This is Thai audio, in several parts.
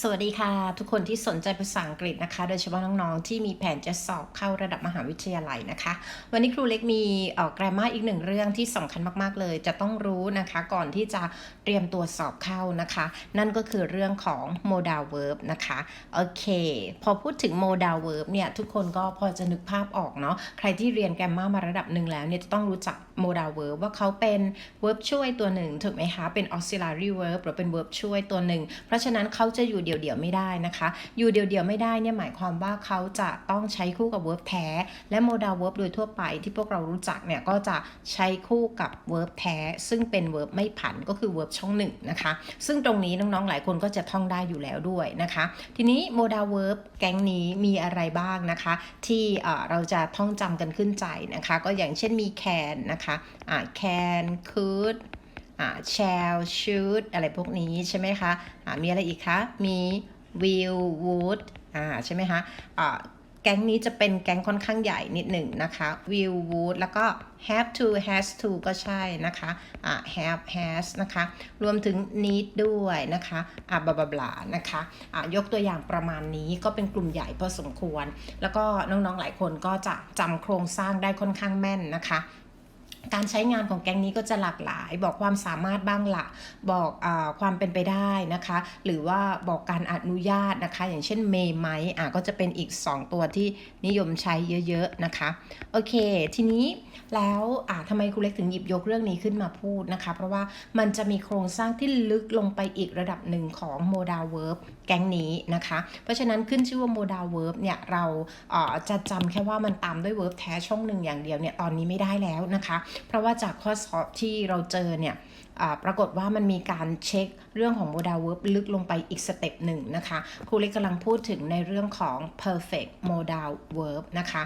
สวัสดีค่ะ ทุกคนที่สนใจภาษาอังกฤษนะคะ โดยเฉพาะน้องๆ ที่มีแผนจะสอบเข้าระดับมหาวิทยาลัยนะคะ วันนี้ครูเล็กมีเอ่อ grammar อีกหนึ่งเรื่องที่สำคัญมากๆเลย จะต้องรู้นะคะก่อนที่จะเตรียมตัวสอบเข้านะคะ นั่นก็คือเรื่องของ modal verb นะคะโอเค พอพูดถึง modal verb เนี่ย ทุกคนก็พอจะนึกภาพออกเนาะใครที่เรียน grammar มาระดับหนึ่งแล้วเนี่ยจะต้องรู้จัก modal verb ว่าเขาเป็น verb ช่วยตัวหนึ่งถูกไหมคะ เป็น auxiliary verb หรือเป็น verb ช่วยตัวหนึ่ง เพราะฉะนั้นเขาจะอยู่เดี่ยวๆไม่ได้นะคะ อยู่เดี่ยวๆไม่ได้เนี่ยหมายความว่าเขาจะต้องใช้คู่กับ verb แท้ และ modal verb โดยทั่วไปที่พวกเรารู้จักเนี่ยก็จะใช้คู่กับ verb แท้ ซึ่งเป็น verb ไม่ผันก็คือ verb ช่องหนึ่งนะคะ ซึ่งตรงนี้น้องๆหลายคนก็จะท่องได้อยู่แล้วด้วยนะคะ ทีนี้ modal verb แก๊งนี้มีอะไรบ้างนะคะ ที่เออเราจะท่องจำกันขึ้นใจนะคะ ก็อย่างเช่นมี can นะคะอ่า can could อ่า shall should อะไรพวกนี้ใช่ไหมคะอ่ามีอะไรอีกคะ มี will would อ่าใช่ไหมคะอ่าแก๊งนี้จะเป็นแก๊งค่อนข้างใหญ่นิดหนึ่งนะคะ will would แล้วก็ have to has to ก็ใช่นะคะอ่า have has นะคะ รวมถึง need ด้วยนะคะอ่าบลาบลาบลานะคะอ่ายกตัวอย่างประมาณนี้ก็เป็นกลุ่มใหญ่พอสมควร แล้วก็น้องๆหลายคนก็จะจำโครงสร้างได้ค่อนข้างแม่นนะคะ การใช้งานของแก๊งนี้ก็จะหลากหลาย บอกความสามารถบ้างละบอกอความเป็นไปได้นะคะ หรือว่าบอกการอนุญาตนะคะ อย่างเช่นเมย์ไหมอะก็จะเป็นอีก 2 ตัวที่นิยมใช้เยอะๆนะคะ โอเค ทีนี้แล้วอ่าทำไมครูเล็กถึงหยิบยกเรื่องนี้ขึ้นมาพูดนะคะ เพราะว่ามันจะมีโครงสร้างที่ลึกลงไปอีกระดับหนึ่งของ modal verb แก๊งนี้นะคะ เพราะฉะนั้นขึ้นชื่อว่า modal verb เนี่ยเราจะจำแค่ว่ามันตามด้วย verb แท้ช่องหนึ่งอย่างเดียวเนี่ยตอนนี้ไม่ได้แล้วนะคะเพราะว่าจากข้อสอบที่เราเจอเนี่ยปรากฏว่ามันมีการเช็คเรื่องของ modal verb ลึกลงไปอีกสเต็ปหนึ่งนะคะ ครูเล็กกำลังพูดถึงในเรื่องของ perfect modal verb นะคะ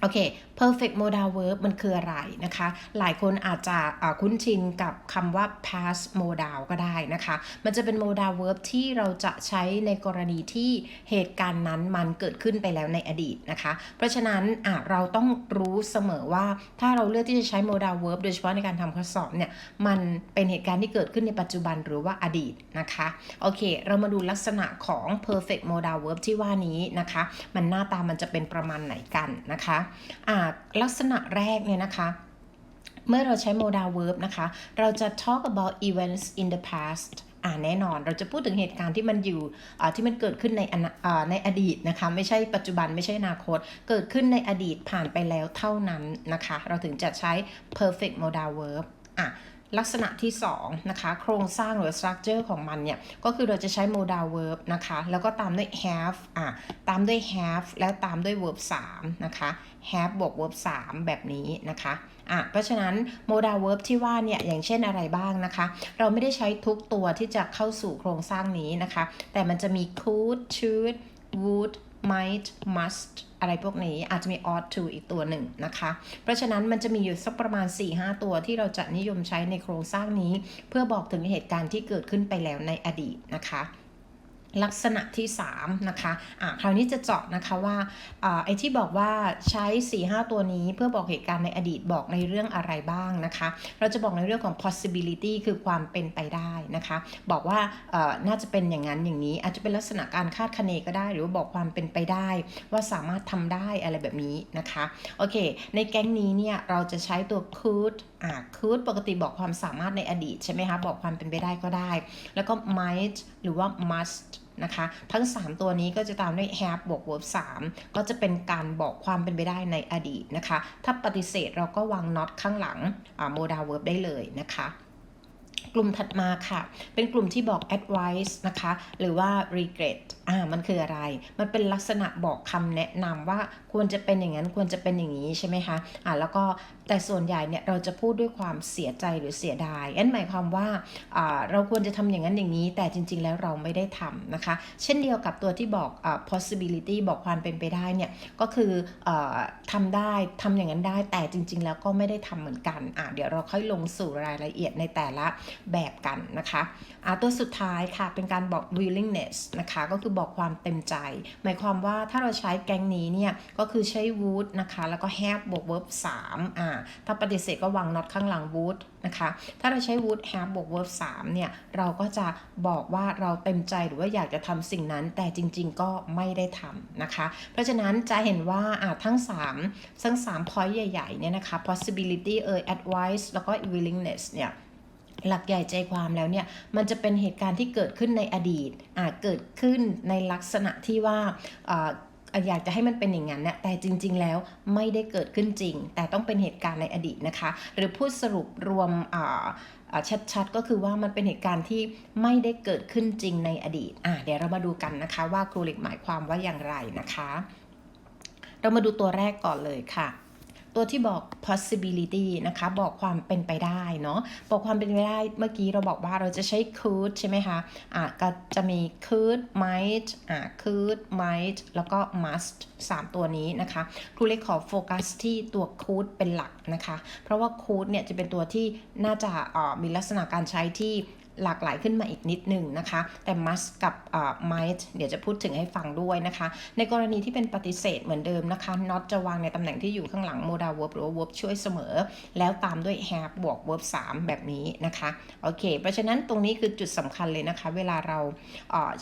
โอเค perfect modal verb มันคืออะไรนะคะ หลายคนอาจจะคุ้นชินกับคำว่า past modal ก็ได้นะคะ มันจะเป็น modal verb ที่เราจะใช้ในกรณีที่เหตุการณ์นั้นมันเกิดขึ้นไปแล้วในอดีตนะคะ เพราะฉะนั้นเราต้องรู้เสมอว่าถ้าเราเลือกที่จะใช้ modal verb โดยเฉพาะในการทำข้อสอบเนี่ย มันเป็นเหตุการณ์ที่เกิดขึ้นในปัจจุบันหรือว่าอดีตนะคะ โอเค เรามาดูลักษณะของ perfect modal verb ที่ว่านี้นะคะ มันหน้าตามันจะเป็นประมาณไหนกันนะคะลักษณะแรกเนี่ยนะคะเมื่อเราใช้ modal verb นะคะ เราจะ talk about events in the past อ่าแน่นอนเราจะพูดถึงเหตุการณ์ที่มันอยู่อ่าที่มันเกิดขึ้นในอ่าในอดีตนะคะไม่ใช่ปัจจุบันไม่ใช่อนาคต เกิดขึ้นในอดีตผ่านไปแล้วเท่านั้นนะคะ เราถึงจะใช้ perfect modal verb อะ ลักษณะที่2นะคะโครงสร้างหรือ structure ของมันเนี่ย ก็คือเราจะใช้ modal verb นะคะ แล้วก็ตามด้วย have อะตามด้วย have แล้วตามด้วย verb 3นะคะ have บวก verb 3 แบบนี้นะคะอะเพราะฉะนั้น modal verb ที่ว่าเนี่ย อย่างเช่นอะไรบ้างนะคะ เราไม่ได้ใช้ทุกตัวที่จะเข้าสู่โครงสร้างนี้นะคะ แต่มันจะมี could should would might must อะไรพวกนี้อาจจะมี ought to อีกตัวหนึ่งนะคะ เพราะฉะนั้นมันจะมีอยู่สักประมาณ 4-5 ตัวที่เราจะนิยมใช้ในโครงสร้างนี้ เพื่อบอกถึงเหตุการณ์ที่เกิดขึ้นไปแล้วในอดีตนะคะ ลักษณะที่ 3 นะคะอะคราวนี้จะเจาะนะคะว่าอ่าไอ้ที่บอกว่าใช้ 4-5 ตัวนี้เพื่อบอกเหตุการณ์ในอดีตบอกในเรื่องอะไรบ้างนะคะ เราจะบอกในเรื่องของ possibility คือความเป็นไปได้นะคะ บอกว่าเอ่อน่าจะเป็นอย่างนั้นอย่างนี้ อาจจะเป็นลักษณะการคาดคะเนก็ได้ หรือว่าบอกความเป็นไปได้ ว่าสามารถทำได้อะไรแบบนี้นะคะ โอเค ในแก๊งนี้เนี่ยเราจะใช้ตัว could อ่า could ปกติบอกความสามารถในอดีตใช่ไหมคะ บอกความเป็นไปได้ก็ได้ แล้วก็ might หรือว่า must นะคะ ทั้ง 3 ตัวนี้ก็จะตามด้วย have บวก verb 3 ก็จะเป็นการบอกความเป็นไปได้ในอดีตนะคะ ถ้าปฏิเสธเราก็วาง not ข้างหลังอ่า modal verb ได้เลยนะคะ กลุ่มถัดมาค่ะ เป็นกลุ่มที่บอก advice นะคะ หรือว่า regret อ่า มันคืออะไร มันเป็นลักษณะบอกคำแนะนำว่าควรจะเป็นอย่างนั้น ควรจะเป็นอย่างนี้ใช่ไหมคะ อ่า แล้วก็แต่ส่วนใหญ่เนี่ยเราจะพูดด้วยความเสียใจหรือเสียดายนั่นหมายความว่า อ่า เราควรจะทำอย่างนั้นอย่างนี้ แต่จริง ๆ แล้วเราไม่ได้ทำนะคะ เช่นเดียวกับตัวที่บอก อ่า possibility บอกความเป็นไปได้เนี่ย ก็คือเออทำได้ทำอย่างนั้นได้ แต่จริง ๆ แล้วก็ไม่ได้ทำเหมือนกัน อ่า เดี๋ยวเราค่อยลงสู่รายละเอียดในแต่ละแบบกันนะคะอ่าตัวสุดท้ายค่ะเป็นการบอก willingness นะคะก็คือบอกความเต็มใจ หมายความว่าถ้าเราใช้แกงนี้เนี่ยก็คือใช้ would นะคะแล้วก็ have บวก verb 3อ่าถ้าปฏิเสธก็วาง not ข้างหลัง would นะคะถ้าเราใช้ would have บวก verb 3เนี่ยเราก็จะบอกว่าเราเต็มใจหรือว่าอยากจะทำสิ่งนั้น แต่จริง ๆ ก็ไม่ได้ทำนะคะ เพราะฉะนั้นจะเห็นว่าอ่าทั้ง 3 ทั้ง3 point ใหญ่ๆเนี่ยนะคะ possibility เอ่ย advice แล้วก็ willingness เนี่ย หลักใหญ่ใจความแล้วเนี่ยมันจะเป็นเหตุการณ์ที่เกิดขึ้นในอดีตอาจเกิดขึ้นในลักษณะที่ว่าอ่าอยากจะให้มันเป็นอย่างนั้นเนี่ยแต่จริง ๆ แล้วไม่ได้เกิดขึ้นจริง แต่ต้องเป็นเหตุการณ์ในอดีตนะคะ หรือพูดสรุปรวมอ่าอ่าชัดๆ ก็คือว่ามันเป็นเหตุการณ์ที่ไม่ได้เกิดขึ้นจริงในอดีตอ่าเดี๋ยวเรามาดูกันนะคะว่าครูเหล็กหมายความว่าอย่างไรนะคะ เรามาดูตัวแรกก่อนเลยค่ะ ตัวที่บอก possibility นะคะ บอกความเป็นไปได้เนาะบอกความเป็นไปได้เมื่อกี้เราบอกว่าเราจะใช้ could ใช่ไหมคะอะก็จะมี could might อะ could might แล้วก็ must 3 ตัวนี้นะคะครูเล็กขอโฟกัสที่ตัว could เป็นหลักนะคะ เพราะว่า could เนี่ยจะเป็นตัวที่น่าจะอ่อมีลักษณะการใช้ที่ หลากหลายขึ้นมาอีกนิดหนึ่งนะคะ แต่ must กับ might เดี๋ยวจะพูดถึงให้ฟังด้วยนะคะ ในกรณีที่เป็นปฏิเสธเหมือนเดิมนะคะ not จะวางในตำแหน่งที่อยู่ข้างหลัง modal verb หรือ verb ช่วยเสมอ แล้วตามด้วย have บวก verb 3 แบบนี้นะคะโอเค เพราะฉะนั้นตรงนี้คือจุดสำคัญเลยนะคะ เวลาเรา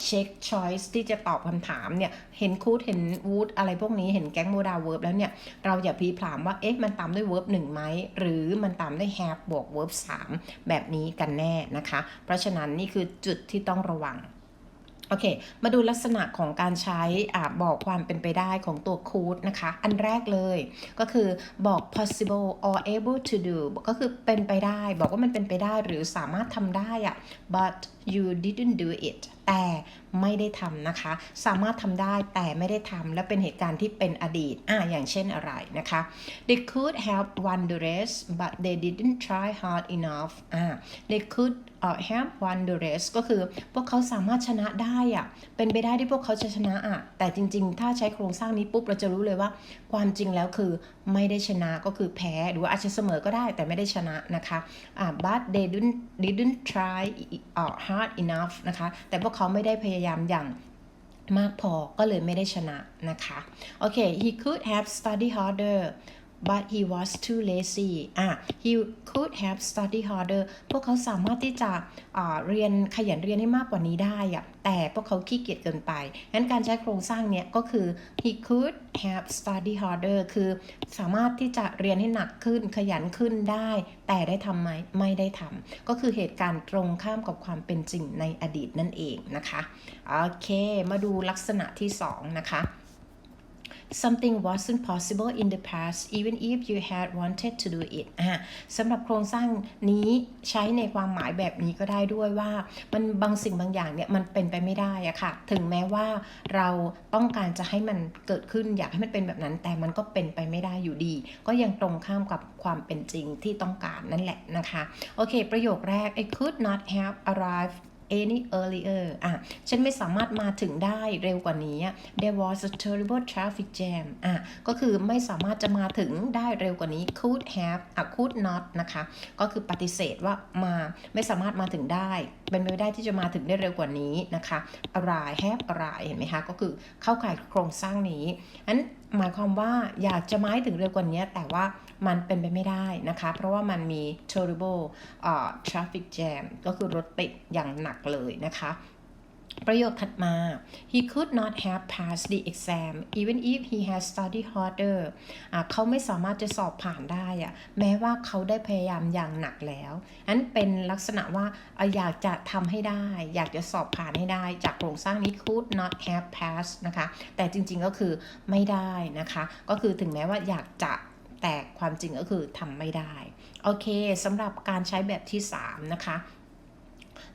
เช็ค choice ที่จะตอบคำถามเนี่ยเห็น could เห็น would อะไรพวกนี้เห็นแก๊ง modal verb แล้วเนี่ย เราอย่าพลีพลามว่า เอ๊ะ มันตามด้วย verb 1ไหม หรือมันตามด้วย have บวก verb 3แบบนี้กันแน่นะคะเพราะฉะนั้นนี่คือจุดที่ต้องระวังโอเค มาดูลักษณะของการใช้อาบอกความเป็นไปได้ของตัว could นะคะ อันแรกเลยก็คือบอก possible or able to do ก็คือเป็นไปได้ บอกว่ามันเป็นไปได้หรือสามารถทำได้อะ but you didn't do it แต่ไม่ได้ทำนะคะ สามารถทำได้แต่ไม่ได้ทำและเป็นเหตุการณ์ที่เป็นอดีตอ่าอย่างเช่นอะไรนะคะ they could have won the race but they didn't try hard enough อ่า they could have won the race ก็คือพวกเขาสามารถชนะได้อะเป็นไปได้ที่พวกเขาจะชนะอะแต่จริงๆ ถ้าใช้โครงสร้างนี้ปุ๊บเราจะรู้เลยว่า ความจริงแล้วคือไม่ได้ชนะก็คือแพ้หรือว่าอาจจะเสมอก็ได้แต่ไม่ได้ชนะนะคะอ่า but they didn't didn't try uh, hard enough นะคะ แต่พวกเขาไม่ได้พยายามอย่างมากพอก็เลยไม่ได้ชนะนะคะ โอเค he could have studied harder but he was too lazy อะ he could have studied harder พวกเขาสามารถที่จะอ่าเรียนขยันเรียนให้มากกว่านี้ได้อะแต่พวกเขาขี้เกียจเกินไปงั้นการใช้โครงสร้างเนี้ยก็คือ he could have studied harder คือสามารถที่จะเรียนให้หนักขึ้นขยันขึ้นได้ แต่ได้ทำไหมไม่ได้ทำก็คือเหตุการณ์ตรงข้ามกับความเป็นจริงในอดีตนั่นเองนะคะ โอเค มาดูลักษณะที่ 2 นะคะ something wasn't possible in the past even if you had wanted to do it อะสำหรับโครงสร้างนี้ใช้ในความหมายแบบนี้ก็ได้ด้วยว่า มันบางสิ่งบางอย่างเนี่ยมันเป็นไปไม่ได้อะค่ะ ถึงแม้ว่าเราต้องการจะให้มันเกิดขึ้นอยากให้มันเป็นแบบนั้น แต่มันก็เป็นไปไม่ได้อยู่ดี ก็ยังตรงข้ามกับความเป็นจริงที่ต้องการนั่นแหละนะคะ โอเค ประโยคแรก I could not have arrived any earlier อะ ฉันไม่สามารถมาถึงได้เร็วกว่านี้ there was a terrible traffic jam อะ ก็คือไม่สามารถจะมาถึงได้เร็วกว่านี้ could have อะ could not นะคะ ก็คือปฏิเสธว่ามาไม่สามารถมาถึงได้ เป็นไปไม่ได้ที่จะมาถึงได้เร็วกว่านี้นะคะ arrive have arrive เห็นไหมคะ ก็คือเข้าข่ายโครงสร้างนี้อันหมายความว่าอยากจะมาให้ถึงเร็วกว่านี้แต่ว่ามันเป็นไปไม่ได้นะคะ เพราะว่ามันมี terrible uh, traffic jam ก็คือรถติดอย่างหนักเลยนะคะ ประโยคถัดมา he could not have passed the exam even if he had studied harder อะเขาไม่สามารถจะสอบผ่านได้อะแม้ว่าเขาได้พยายามอย่างหนักแล้วนั้นเป็นลักษณะว่าอะอยากจะทำให้ได้ อยากจะสอบผ่านให้ได้ จากโครงสร้างนี้ could not have passed นะคะ แต่จริงๆก็คือไม่ได้นะคะ ก็คือถึงแม้ว่าอยากจะแต่ความจริงก็คือทำไม่ได้ โอเคสำหรับการใช้แบบที่ 3 นะคะ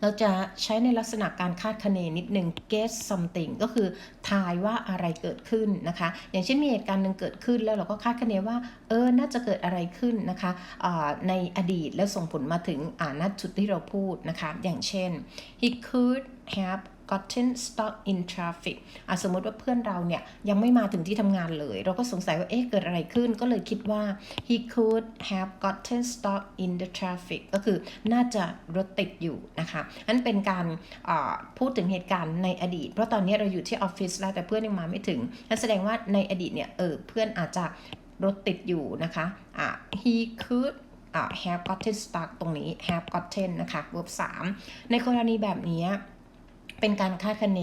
เราจะใช้ในลักษณะการคาดคะเนนิดหนึ่ง guess something ก็คือทายว่าอะไรเกิดขึ้นนะคะ อย่างเช่นมีเหตุการณ์หนึ่งเกิดขึ้นแล้วเราก็คาดคะเนว่าเออน่าจะเกิดอะไรขึ้นนะคะในอดีตแล้วส่งผลมาถึงอ่าณจุดที่เราพูดนะคะ อย่างเช่น he could have gotten stuck in traffic อะสมมติว่าเพื่อนเราเนี่ยยังไม่มาถึงที่ทำงานเลย เราก็สงสัยว่าเอ๊ะเกิดอะไรขึ้น ก็เลยคิดว่า he could have gotten stuck in the traffic ก็คือน่าจะรถติดอยู่นะคะนั่นเป็นการพูดถึงเหตุการณ์ในอดีต เพราะตอนนี้เราอยู่ที่ออฟฟิศแล้วแต่เพื่อนยังมาไม่ถึงนั่นแสดงว่าในอดีตเนี่ยเออเพื่อนอาจจะรถติดอยู่นะคะอ่า he could have gotten stuck ตรงนี้ have gotten นะคะ verb 3 ในกรณีแบบนี้ เป็นการคาดคะเน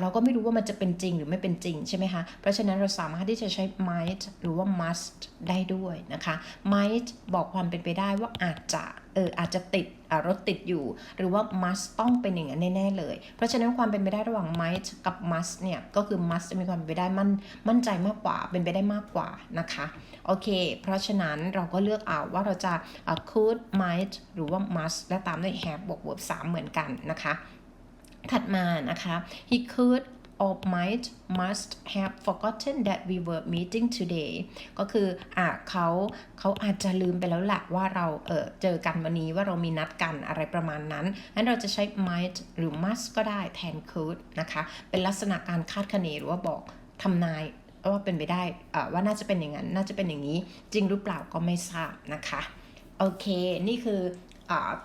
เราก็ไม่รู้ว่ามันจะเป็นจริงหรือไม่เป็นจริงใช่ไหมคะ เพราะฉะนั้นเราสามารถที่จะใช้ might หรือว่า must ได้ด้วยนะคะ might บอกความเป็นไปได้ว่าอาจจะเอออาจจะติดรถติดอยู่ หรือว่า must ต้องเป็นอย่างนั้นแน่ ๆ เลย เพราะฉะนั้นความเป็นไปได้ระหว่าง might กับ must เนี่ยก็คือ must จะมีความเป็นไปได้มั่นมั่นใจมากกว่าเป็นไปได้มากกว่านะคะโอเค เพราะฉะนั้นเราก็เลือกเอาว่าเราจะ could might หรือว่า must และตามด้วย have บวก verb 3เหมือนกันนะคะ ถัดมานะคะ he could or might must have forgotten that we were meeting today ก็คืออะเขาเขาอาจจะลืมไปแล้วแหละว่าเราเออเจอกันวันนี้ว่าเรามีนัดกันอะไรประมาณนั้นนั้นเราจะใช้ might หรือ must ก็ได้แทน could นะคะ เป็นลักษณะการคาดคะเนหรือว่าบอกทำนายว่าเป็นไปได้อะว่าน่าจะเป็นอย่างนั้น น่าจะเป็นอย่างนี้ จริงหรือเปล่าก็ไม่ทราบนะคะ โอเค นี่คือ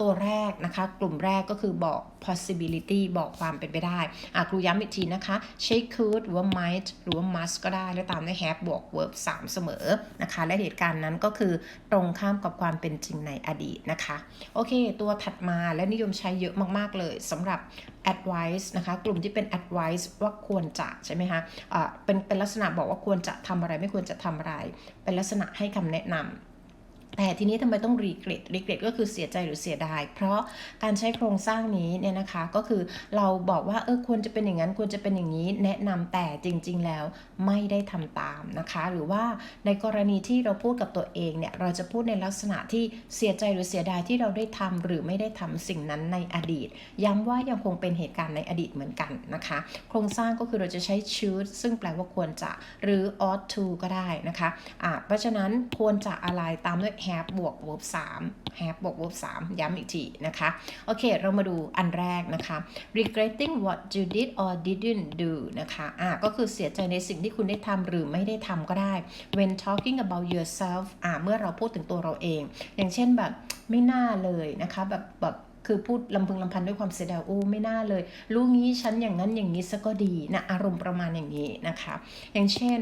ตัวแรกนะคะ กลุ่มแรกก็คือบอก possibility บอกความเป็นไปได้ครูย้ำอีกทีนะคะ ใช้ could หรือว่า might หรือว่า must ก็ได้ แล้วตามด้วย have บวก verb 3 เสมอนะคะ และเหตุการณ์นั้นก็คือตรงข้ามกับความเป็นจริงในอดีตนะคะ โอเค ตัวถัดมาและนิยมใช้เยอะมาก ๆ เลยสำหรับ advice นะคะ กลุ่มที่เป็น advice ว่าควรจะใช่ไหมคะอ่าเป็นเป็นลักษณะบอกว่าควรจะทำอะไรไม่ควรจะทำอะไร เป็นลักษณะให้คำแนะนำ แต่ทีนี้ทำไมต้องรีเกรดรีเกรดก็คือเสียใจหรือเสียดาย เพราะการใช้โครงสร้างนี้เนี่ยนะคะ ก็คือเราบอกว่าเออควรจะเป็นอย่างนั้นควรจะเป็นอย่างนี้ แนะนำแต่จริง ๆ แล้วไม่ได้ทำตามนะคะ หรือว่าในกรณีที่เราพูดกับตัวเองเนี่ยเราจะพูดในลักษณะที่เสียใจหรือเสียดายที่เราได้ทำหรือไม่ได้ทำสิ่งนั้นในอดีต ย้ำว่ายังคงเป็นเหตุการณ์ในอดีตเหมือนกันนะคะ โครงสร้างก็คือเราจะใช้ should ซึ่งแปลว่าควรจะหรือ ought to ก็ได้นะคะอ่าเพราะฉะนั้นควรจะอะไรตามด้วย have บวก verb 3 have บวก verb 3 ย้ำอีกทีนะคะ โอเค เรามาดูอันแรกนะคะ regretting what you did or didn't do นะคะอ่าก็คือเสียใจในสิ่งที่คุณได้ทำหรือไม่ได้ทำก็ได้ when talking about yourself อ่าเมื่อเราพูดถึงตัวเราเอง อย่างเช่นแบบไม่น่าเลยนะคะแบบแบบคือพูดลำพึงลำพันด้วยความเสียดายโอ้ไม่น่าเลยรู้งี้ฉันอย่างนั้นอย่างนี้ซะก็ดีนะอารมณ์ประมาณอย่างนี้นะคะ อย่างเช่น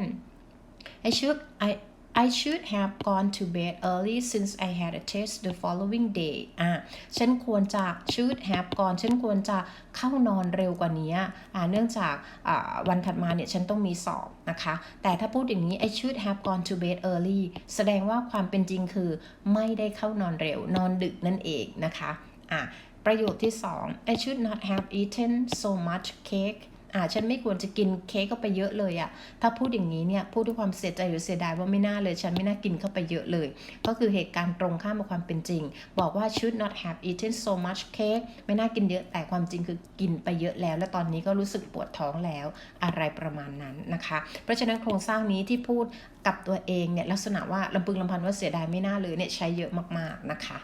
I should I I should have gone to bed early since I had a test the following day อะ ฉันควรจะ should have gone ฉันควรจะเข้านอนเร็วกว่านี้อ่าเนื่องจากอ่าวันถัดมาเนี่ยฉันต้องมีสอบนะคะ แต่ถ้าพูดอย่างนี้ I should have gone to bed early แสดงว่าความเป็นจริงคือไม่ได้เข้านอนเร็วนอนดึกนั่นเองนะคะ อะ ประโยคที่ 2 I should not have eaten so much cake อ่าฉันไม่ควรจะกินเค้กเข้าไปเยอะเลยอะถ้าพูดอย่างนี้เนี่ยพูดด้วยความเสียใจหรือเสียดายว่าไม่น่าเลย ฉันไม่น่ากินเข้าไปเยอะเลย ก็คือเหตุการณ์ตรงข้ามกับความเป็นจริง บอกว่า should not have eaten so much cake ไม่น่ากินเยอะแต่ความจริงคือกินไปเยอะแล้ว และตอนนี้ก็รู้สึกปวดท้องแล้วอะไรประมาณนั้นนะคะ เพราะฉะนั้นโครงสร้างนี้ที่พูดกับตัวเองเนี่ยลักษณะว่าลำพึงลำพันว่าเสียดายไม่น่าเลยเนี่ยใช้เยอะมากๆนะคะ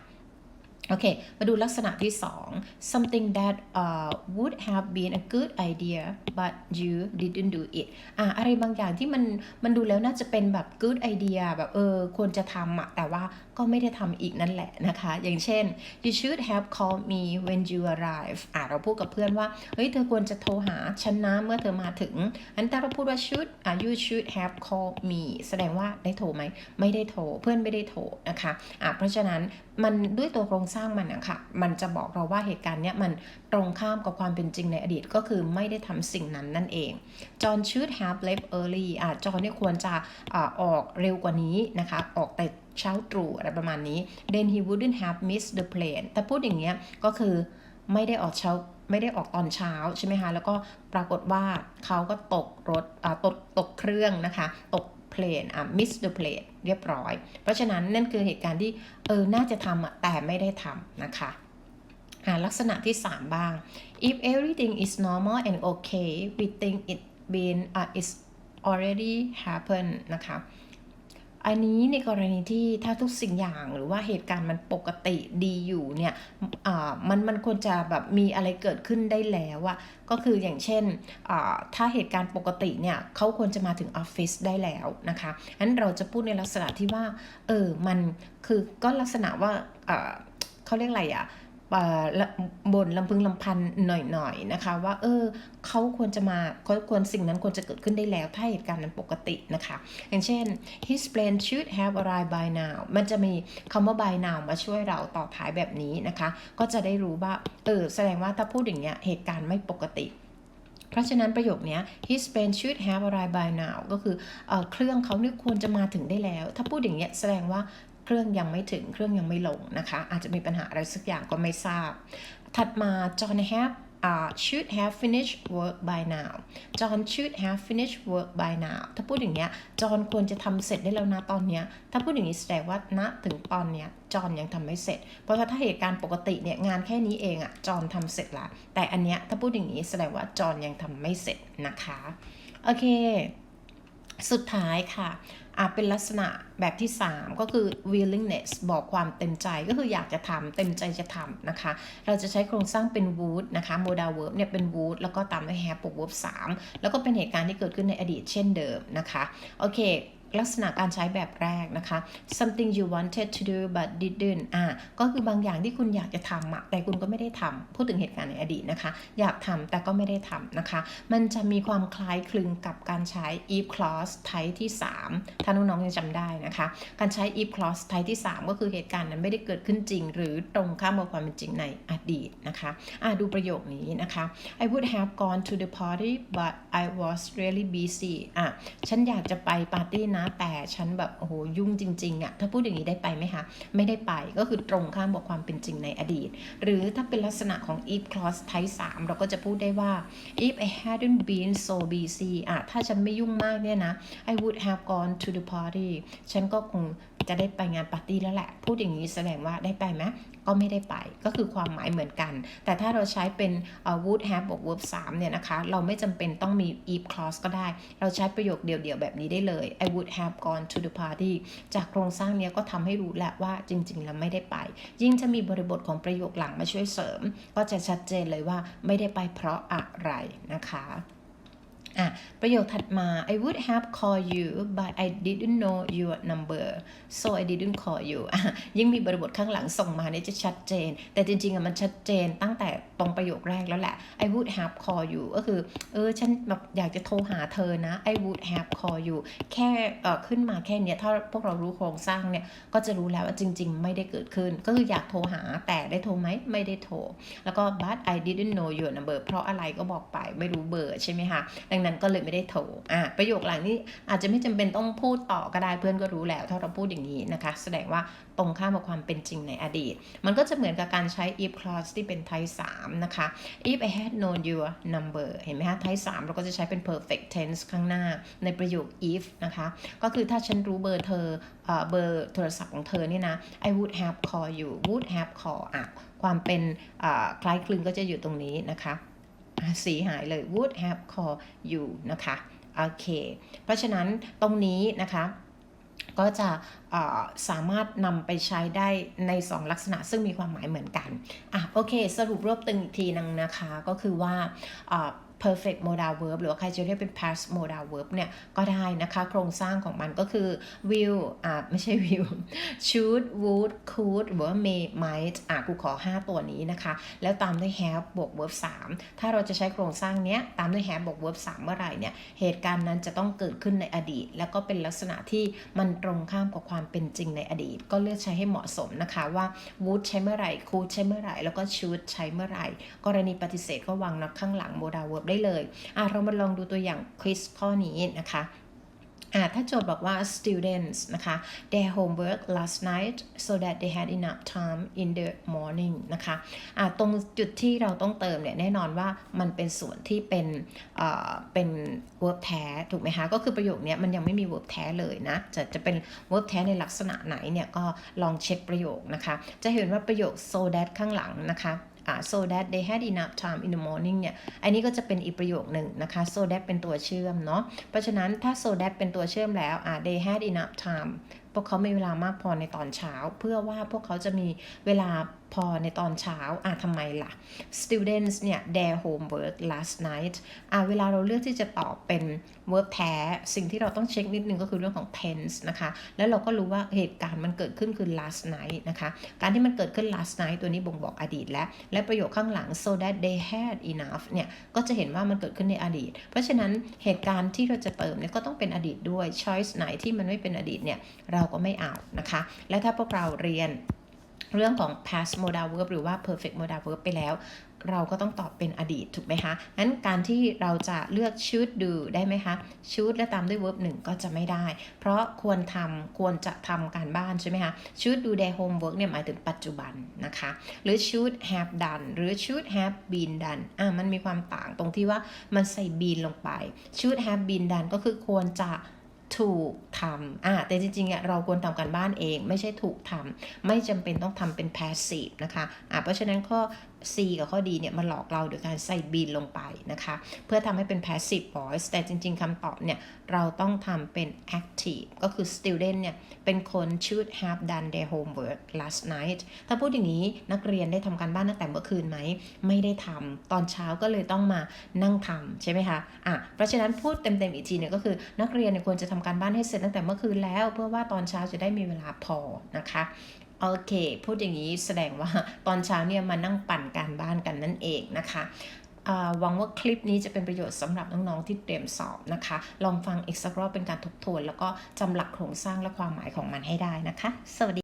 โอเค มาดูลักษณะที่ 2 something that uh, would have been a good idea but you didn't do it อ่าอะไรบางอย่างที่มันมันดูแล้วน่าจะเป็นแบบ good idea แบบเออควรจะทำอะแต่ว่า ก็ไม่ได้ทำอีกนั่นแหละนะคะ อย่างเช่น you should have called me when you arrive อะเราพูดกับเพื่อนว่า เฮ้ย เธอควรจะโทรหาฉันนะเมื่อเธอมาถึง อันแต่เราพูดว่า should อะ you should have called me แสดงว่าได้โทรไหม ไม่ได้โทร เพื่อนไม่ได้โทรนะคะ อะ เพราะฉะนั้นมันด้วยตัวโครงสร้างมันอะค่ะ มันจะบอกเราว่าเหตุการณ์เนี้ยมัน ตรงข้ามกับความเป็นจริงในอดีตก็คือไม่ได้ทำสิ่งนั้นนั่นเอง John should have left early อะจอห์นเนี่ยควรจะอ่าออกเร็วกว่านี้นะคะ ออกแต่เช้าตรู่อะไรประมาณนี้ then he wouldn't have missed the plane แต่พูดอย่างเงี้ยก็คือไม่ได้ออกเช้าไม่ได้ออกตอนเช้าใช่ไหมคะ แล้วก็ปรากฏว่าเขาก็ตกรถอ่าตกตกเครื่องนะคะ ตก plane อะ miss the plane เรียบร้อย เพราะฉะนั้นนั่นคือเหตุการณ์ที่เออ น่าจะทำอะแต่ไม่ได้ทำนะคะ อ่าลักษณะที่ 3 บ้าง if everything is normal and okay we think it been uh, it's already happened นะคะอันนี้ในกรณีที่ถ้าทุกสิ่งอย่างหรือว่าเหตุการณ์มันปกติดีอยู่เนี่ยอ่ามันมันควรจะแบบมีอะไรเกิดขึ้นได้แล้วอะก็คืออย่างเช่นอ่าถ้าเหตุการณ์ปกติเนี่ยเขาควรจะมาถึงออฟฟิศได้แล้วนะคะงั้นเราจะพูดในลักษณะที่ว่าเออมันคือก็ลักษณะว่าเขาเรียกอะไรอะ บ่นลำพึงลำพันหน่อยๆนะคะ ว่าเออเขาควรจะมาเขาควรสิ่งนั้นควรจะเกิดขึ้นได้แล้ว ถ้าเหตุการณ์นั้นปกตินะคะ อย่างเช่น his plane should have arrived by now มันจะมีคำว่า by now มาช่วยเราต่อท้ายแบบนี้นะคะ ก็จะได้รู้ว่าเออแสดงว่าถ้าพูดอย่างเงี้ยเหตุการณ์ไม่ปกติเพราะฉะนั้นประโยคนี้ his plane should have arrived by now ก็คือเออเครื่องเขานี่ควรจะมาถึงได้แล้ว ถ้าพูดอย่างเงี้ยแสดงว่า เครื่องยังไม่ถึงเครื่องยังไม่ลงนะคะ อาจจะมีปัญหาอะไรสักอย่างก็ไม่ทราบ ถัดมา John have uh, should have finished work by now John should have finished work by now ถ้าพูดอย่างเงี้ย จอห์นควรจะทำเสร็จได้แล้วนะตอนเนี้ย ถ้าพูดอย่างนี้แสดงว่าณถึงตอนเนี้ย จอห์นยังทำไม่เสร็จ เพราะว่าถ้าเหตุการณ์ปกติเนี่ยงานแค่นี้เองอะจอห์นทำเสร็จละ แต่อันเนี้ยถ้าพูดอย่างนี้แสดงว่าจอห์นยังทำไม่เสร็จนะคะ โอเค สุดท้ายค่ะอาเป็นลักษณะแบบที่ 3 ก็คือ willingness บอกความเต็มใจก็คืออยากจะทำเต็มใจจะทำนะคะ เราจะใช้โครงสร้างเป็น would นะคะ modal verb เนี่ยเป็น would แล้วก็ตามด้วย have บวก verb 3 แล้วก็เป็นเหตุการณ์ที่เกิดขึ้นในอดีตเช่นเดิมนะคะ โอเค ลักษณะการใช้แบบแรกนะคะ something you wanted to do but didn't อะก็คือบางอย่างที่คุณอยากจะทำอะแต่คุณก็ไม่ได้ทำพูดถึงเหตุการณ์ในอดีตนะคะ อยากทำแต่ก็ไม่ได้ทำนะคะ มันจะมีความคล้ายคลึงกับการใช้ if clause ไทยที่ 3 ถ้าน้องๆยังจำได้นะคะ การใช้ if clause ไทยที่ 3 ก็คือเหตุการณ์นั้นไม่ได้เกิดขึ้นจริง หรือตรงข้ามกับความเป็นจริงในอดีตนะคะอะดูประโยคนี้นะคะ I would have gone to the party but I was really busy อะฉันอยากจะไปปาร์ตี้นะแต่ฉันแบบโอ้โหยุ่งจริงๆอะ่ะถ้าพูดอย่างนี้ได้ไปไหมคะไม่ได้ไปก็คือตรงข้ามกับความเป็นจริงในอดีต หรือถ้าเป็นลักษณะของ if clause ไทย3เราก็จะพูดได้ว่า if I hadn't been so busy อะถ้าฉันไม่ยุ่งมากเนี่ยนะ I would have gone to the party ฉันก็คง จะได้ไปงานปาร์ตี้แล้วแหละ พูดอย่างนี้แสดงว่าได้ไปไหมก็ไม่ได้ไปก็คือความหมายเหมือนกัน แต่ถ้าเราใช้เป็น would have บวก verb 3เนี่ยนะคะ เราไม่จำเป็นต้องมี if clause ก็ได้ เราใช้ประโยคเดียวๆแบบนี้ได้เลย I would have gone to the party จากโครงสร้างเนี้ยก็ทำให้รู้แหละว่าจริงๆแล้วไม่ได้ไป ยิ่งจะมีบริบทของประโยคหลังมาช่วยเสริม ก็จะชัดเจนเลยว่าไม่ได้ไปเพราะอะไรนะคะ อะประโยคถัดมา I would have called you but I didn't know your number so I didn't call you อะยิ่งมีบริบทข้างหลังส่งมาเนี่ยจะชัดเจน แต่จริงๆอะมันชัดเจนตั้งแต่ตรงประโยคแรกแล้วแหละ I would have called you ก็คือเออฉันแบบอยากจะโทรหาเธอนะ I would have called you แค่เอ่อขึ้นมาแค่เนี้ยถ้าพวกเรารู้โครงสร้างเนี่ยก็จะรู้แล้วว่าจริง ๆ ไม่ได้เกิดขึ้น ก็คืออยากโทรหาแต่ได้โทรไหมไม่ได้โทร แล้วก็ but I didn't know your number เพราะอะไรก็บอกไปไม่รู้เบอร์ใช่ไหมคะดังนั้นก็เลยไม่ได้โทรอะประโยคหลังนี้อาจจะไม่จำเป็นต้องพูดต่อก็ได้เพื่อนก็รู้แล้ว ถ้าเราพูดอย่างนี้นะคะ แสดงว่าตรงข้ามกับความเป็นจริงในอดีต มันก็จะเหมือนกับการใช้ if clause ที่เป็นไทย3นะคะ if I had known your number เห็นไหมคะไทย3เราก็จะใช้เป็น perfect tense ข้างหน้าในประโยค if นะคะ ก็คือถ้าฉันรู้เบอร์เธอเบอร์โทรศัพท์ของเธอเนี่ยนะ I would have call you would have call อะความเป็นคล้ายคลึงก็จะอยู่ตรงนี้นะคะ สีหายเลย would have called you นะคะโอเค เพราะฉะนั้นตรงนี้นะคะก็จะสามารถนำไปใช้ได้ใน 2 ลักษณะซึ่งมีความหมายเหมือนกัน อะโอเค สรุปรวบตึงอีกทีนึงนะคะ ก็คือว่า perfect modal verb หรือว่าใครจะเรียกเป็น past modal verb เนี่ยก็ได้นะคะ โครงสร้างของมันก็คือ will อ่าไม่ใช่ will should would could หรือว่า may might อะกูขอ 5 ตัวนี้นะคะ แล้วตามด้วย have บวก verb 3 ถ้าเราจะใช้โครงสร้างเนี้ยตามด้วย have บวก verb 3 เมื่อไหร่เนี่ยเหตุการณ์นั้นจะต้องเกิดขึ้นในอดีต แล้วก็เป็นลักษณะที่มันตรงข้ามกับความเป็นจริงในอดีต ก็เลือกใช้ให้เหมาะสมนะคะว่า would ใช้เมื่อไหร่ could ใช้เมื่อไหร่ แล้วก็ should ใช้เมื่อไหร่ กรณีปฏิเสธก็วางนับข้างหลัง modal verb ได้เลยอะเรามาลองดูตัวอย่างควิสข้อนี้นะคะอ่าถ้าโจทย์บอกว่า students นะคะ their homework last night so that they had enough time in the morning นะคะอ่าตรงจุดที่เราต้องเติมเนี่ยแน่นอนว่ามันเป็นส่วนที่เป็นเอ่อเป็น verb แท้ถูกไหมคะ ก็คือประโยคนี้มันยังไม่มี verb แท้เลยนะ จะจะเป็น verb แท้ในลักษณะไหนเนี่ยก็ลองเช็คประโยคนะคะ จะเห็นว่าประโยค so that ข้างหลังนะคะ so that they had enough time in the morning เนี่ย อันนี้ก็จะเป็นอีกประโยคหนึ่งนะคะ so that เป็นตัวเชื่อมเนาะ เพราะฉะนั้นถ้า so that เป็นตัวเชื่อมแล้วอ่า they had enough time พวกเขามีเวลามากพอในตอนเช้า เพื่อว่าพวกเขาจะมีเวลาพอในตอนเช้า อะทำไมล่ะ students เนี่ย their homework last night อะเวลาเราเลือกที่จะตอบเป็น verb แท้ สิ่งที่เราต้องเช็คนิดนึงก็คือเรื่องของ tense นะคะ แล้วเราก็รู้ว่าเหตุการณ์มันเกิดขึ้นคือ last night นะคะ การที่มันเกิดขึ้น last night ตัวนี้บ่งบอกอดีตแล้ว และประโยคข้างหลัง so that they had enough เนี่ย ก็จะเห็นว่ามันเกิดขึ้นในอดีต เพราะฉะนั้นเหตุการณ์ที่เราจะเติมเนี่ยก็ต้องเป็นอดีตด้วย choice ไหนที่มันไม่เป็นอดีตเนี่ยเราราก็ไม่เอานะคะ และถ้าพวกเราเรียนเรื่องของ past modal verb หรือว่า perfect modal verb ไปแล้ว เราก็ต้องตอบเป็นอดีตถูกไหมคะงั้นการที่เราจะเลือก should do ได้ไหมคะ should และตามด้วย verb หนึ่งก็จะไม่ได้ เพราะควรทำควรจะทำการบ้านใช่ไหมคะ should do their homework เนี่ยหมายถึงปัจจุบันนะคะ หรือ should have done หรือ should have been done อะมันมีความต่างตรงที่ว่ามันใส่ been ลงไป should have been done ก็คือควรจะ ถูกทำอ่าแต่จริงๆอะเราควรทำการบ้านเอง ไม่ใช่ถูกทำไม่จำเป็นต้องทำเป็น passive นะคะอ่าเพราะฉะนั้นข้อ C กับข้อ D เนี่ยมาหลอกเราโดยการใส่ been ลงไปนะคะ เพื่อทำให้เป็น passive voice แต่จริง ๆคำตอบเนี่ย เราต้องทำเป็น active ก็คือ student เนี่ย เป็นคน should have done their homework last night ถ้าพูดอย่างนี้นักเรียนได้ทำการบ้านตั้งแต่เมื่อคืนไหม ไม่ได้ทำตอนเช้าก็เลยต้องมานั่งทำใช่ไหมคะอะเพราะฉะนั้นพูดเต็มๆอีกทีเนี่ยก็คือนักเรียนเนี่ยควรจะทำการบ้านให้เสร็จตั้งแต่เมื่อคืนแล้ว เพื่อว่าตอนเช้าจะได้มีเวลาพอนะคะ โอเค พูดอย่างนี้แสดงว่าตอนเช้าเนี่ยมานั่งปั่นการบ้านกันนั่นเองนะคะหวังว่าคลิปนี้จะเป็นประโยชน์สำหรับน้องๆที่เตรียมสอบนะคะ ลองฟังอีกสักรอบเป็นการทบทวน แล้วก็จำหลักโครงสร้างและความหมายของมันให้ได้นะคะ สวัสดี